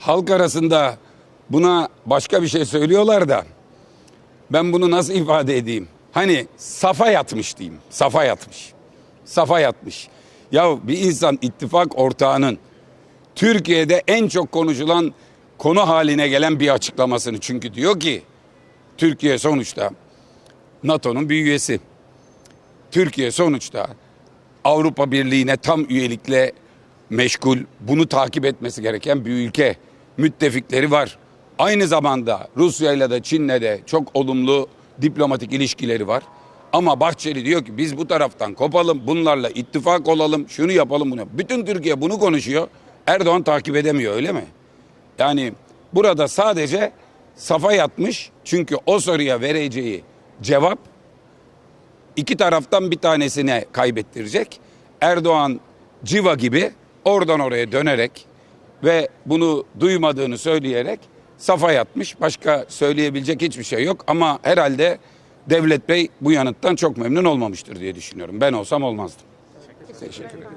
halk arasında buna başka bir şey söylüyorlar da ben bunu nasıl ifade edeyim? Hani safa yatmış diyeyim. Safa yatmış. Safa yatmış. Ya bir insan ittifak ortağının Türkiye'de en çok konuşulan konu haline gelen bir açıklamasını çünkü diyor ki Türkiye sonuçta NATO'nun bir üyesi. Türkiye sonuçta Avrupa Birliği'ne tam üyelikle meşgul, bunu takip etmesi gereken bir ülke. Müttefikleri var. Aynı zamanda Rusya ile de Çin'le de çok olumlu diplomatik ilişkileri var. Ama Bahçeli diyor ki biz bu taraftan kopalım, bunlarla ittifak olalım, şunu yapalım bunu. Bütün Türkiye bunu konuşuyor. Erdoğan takip edemiyor öyle mi? Yani burada sadece safa yatmış çünkü o soruya vereceği cevap iki taraftan bir tanesine kaybettirecek. Erdoğan civa gibi oradan oraya dönerek ve bunu duymadığını söyleyerek safa yatmış. Başka söyleyebilecek hiçbir şey yok ama herhalde Devlet Bey bu yanıttan çok memnun olmamıştır diye düşünüyorum. Ben olsam olmazdım. Teşekkür ederim.